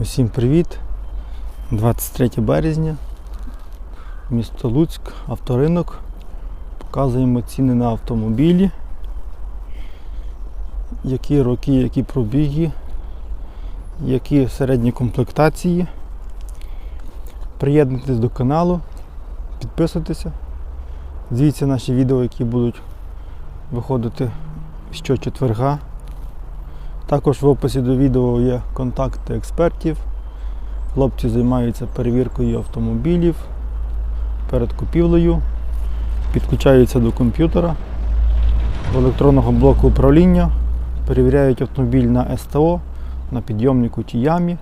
Усім привіт! 23 березня, місто Луцьк, авторинок. Показуємо ціни на автомобілі. Які роки, які пробіги, які середні комплектації. Приєднуйтесь до каналу, підписуйтеся. Дивіться наші відео, які будуть виходити щочетверга. Також в описі до відео є контакти експертів. Хлопці займаються перевіркою автомобілів перед купівлею, підключаються до комп'ютера, до електронного блоку управління, перевіряють автомобіль на СТО, на підйомнику чи ямі.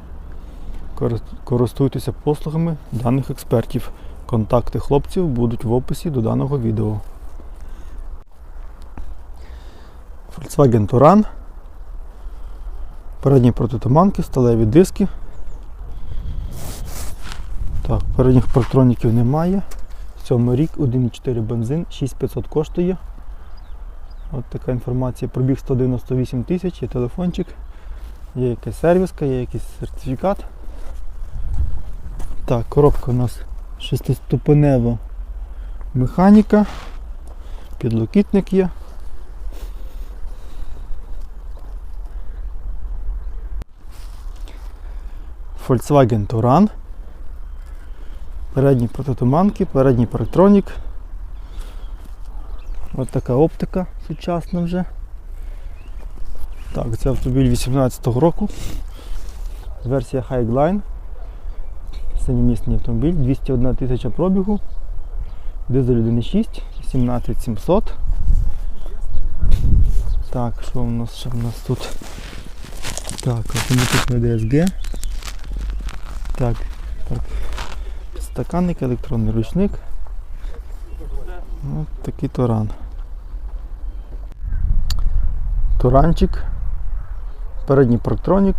Користуйтеся послугами даних експертів. Контакти хлопців будуть в описі до даного відео. Volkswagen Touran. Передні протитуманки, сталеві диски. Так, передніх парктроніків немає. Сьомий рік, 1,4 бензин, 6500 коштує. От така інформація. Пробіг 198 тисяч, є телефончик, є якась сервіска, є якийсь сертифікат. Так, коробка у нас шестиступенева механіка, підлокітник є. Volkswagen Touran. Передні протитуманки, передній парктронік. Ось така оптика сучасна вже. Так, це автомобіль 18-го року. Версія Highline. Синьомісний автомобіль, 201 тисяча пробігу. Дизель 1.6, 17700. Так, що у нас ще у нас тут? Так, автоматична DSG. Так, так. Підстаканник, електронний ручник. Ось такий туран. Туранчик. Передній парктронік,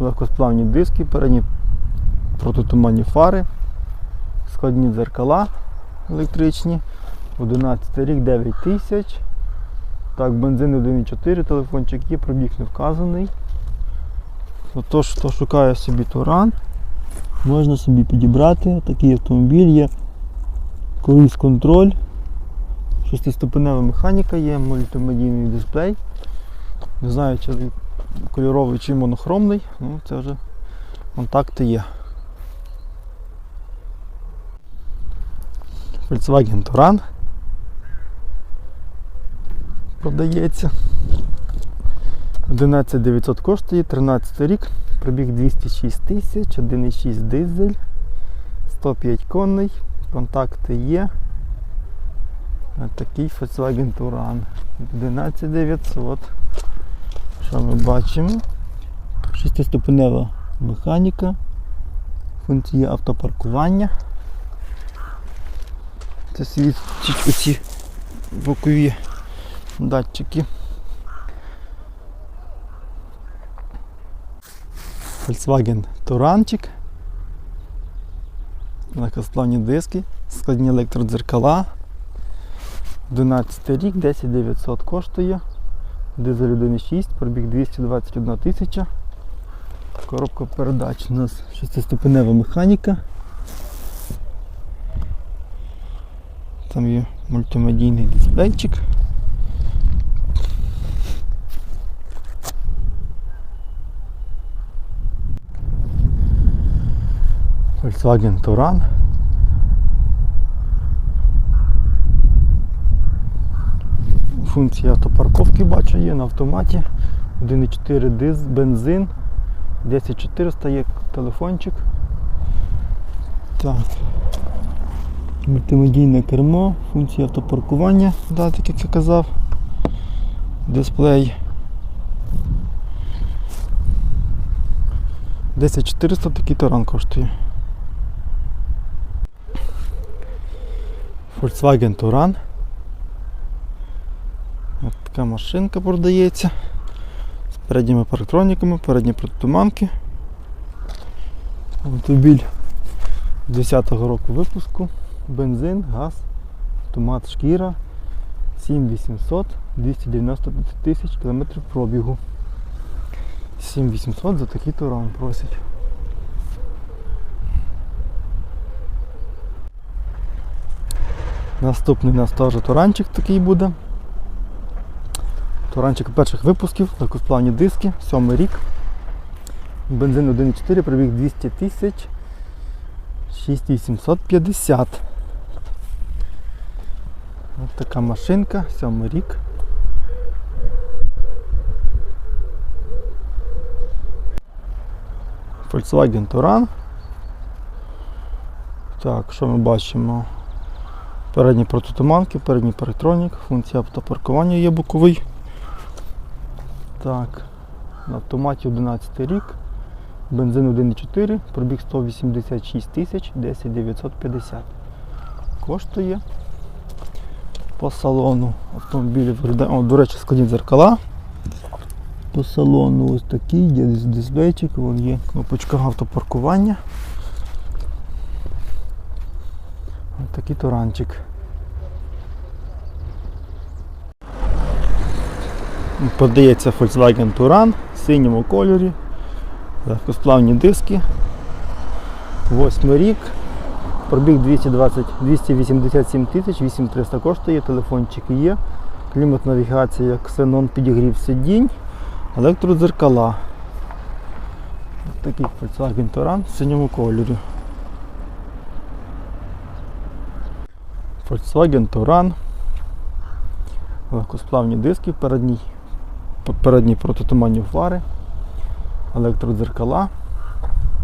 легкосплавні диски, передні протитуманні фари, складні дзеркала електричні. 11 рік 9 тисяч. Так, бензин 1,4, телефончик є, пробіг не вказаний. Тож, хто шукає собі туран, можна собі підібрати. Такий автомобіль є. Круїз контроль. Шестиступенева механіка є, мультимедійний дисплей. Не знаю, чи він кольоровий чи монохромний, ну це вже контакти є. Volkswagen Touran продається. 11 900 коштує, 13 рік, пробіг 206 тисяч, 1,6 дизель, 105 коней, контакти є. Такий Volkswagen Touran. 11 900. Що ми бачимо? Шестиступенева механіка, функції автопаркування. Це світять оці бокові датчики. Volkswagen Туранчик. Легкосплавні диски, складні електродзеркала. 11 рік, 10 900 коштує. Дизель 1.6, пробіг 221 тисяча. Коробка передач у нас шестиступенева механіка. Там є мультимедійний дисплейчик. Volkswagen Touran. Функція автопарковки бачу є на автоматі. 1,4 диз, бензин. 10400 є телефончик. Так. Мультимедійне кермо, функція автопаркування, да, так як я казав. Дисплей. 10400 такий таран коштує. Volkswagen Touran. Ось така машинка продається. З передніми парктроніками, передні протитуманки. Автомобіль 10-го року випуску. Бензин, газ, автомат, шкіра. 7800, 290 тисяч кілометрів пробігу. 7800 за такий туран просять. Наступний у нас теж туранчик такий буде. Туранчик перших випусків, легкосплавні диски, сьомий рік. Бензин 1,4, пробіг 200 тисяч 6850. Ось така машинка, сьомий рік. Volkswagen Touran. Так, що ми бачимо? Передні протитуманки, передній парктронік, функція автопаркування є боковий. Так, на автоматі 11 рік, бензин 1,4, пробіг 186 тисяч 10 950. Коштує по салону автомобілів. О, до речі, складні дзеркала. По салону ось такий, є дис- дисплейчик, вон є кнопочка автопаркування. Ось такий туранчик. Подається Volkswagen Touran в синьому кольорі, легкосплавні диски. Восьмий рік. Пробіг 220, 287 тисяч, 8300 коштує, телефончики є, клімат навігація, ксенон підігрів сидінь, електродзеркала. Такий Volkswagen Touran в синьому кольорі. Volkswagen Touran. Легкосплавні диски, передній, передні протитуманні фари, електродзеркала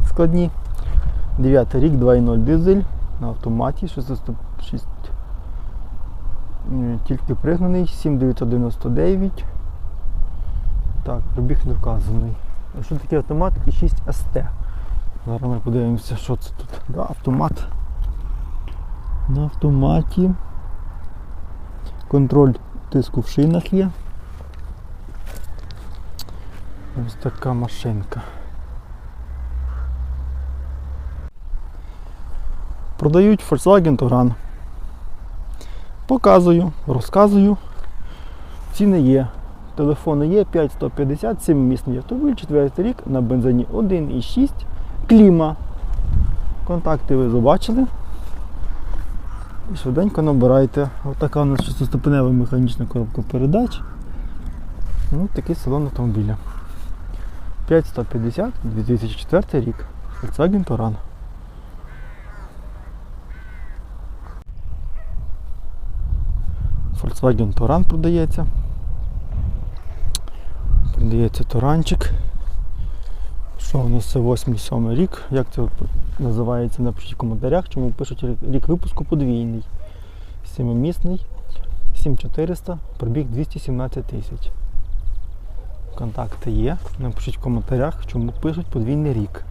складні. 9 рік, 2.0 дизель на автоматі, 606 тільки пригнаний, 7999. Так, пробіг не вказаний. Що таке автомат і 6 СТ? Зараз ми подивимося, що це тут. Да, автомат. На автоматі. Контроль тиску в шинах є. Ось така машинка. Продають Volkswagen Touran. Показую, розказую. Ціни є. Телефони є 5150, 7-місний автомобіль, 4 рік на бензині 1,6. Кліма. Контакти ви побачили. І швиденько набирайте. Ось така у нас шестиступенева механічна коробка передач. Ну, такий салон автомобіля. 5150, 2004 рік. Volkswagen Touran. Volkswagen Touran продається. Продається Туранчик. Що у нас це 8-7 рік? Як це називається? Напишіть в коментарях, чому пишуть рік- випуску подвійний. Сімимісний, 7400, пробіг 217 тисяч. Контакти є. Напишіть в коментарях, чому пишуть подвійний рік.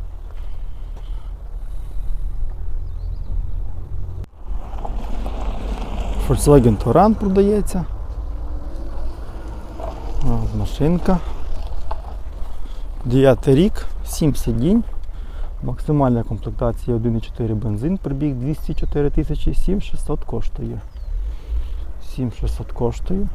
Volkswagen Touran продається. От машинка. 9 рік, 7 сидінь. Максимальна комплектація 1,4 бензин, пробіг 204 тисячі, 7600 коштує. 7600 коштує.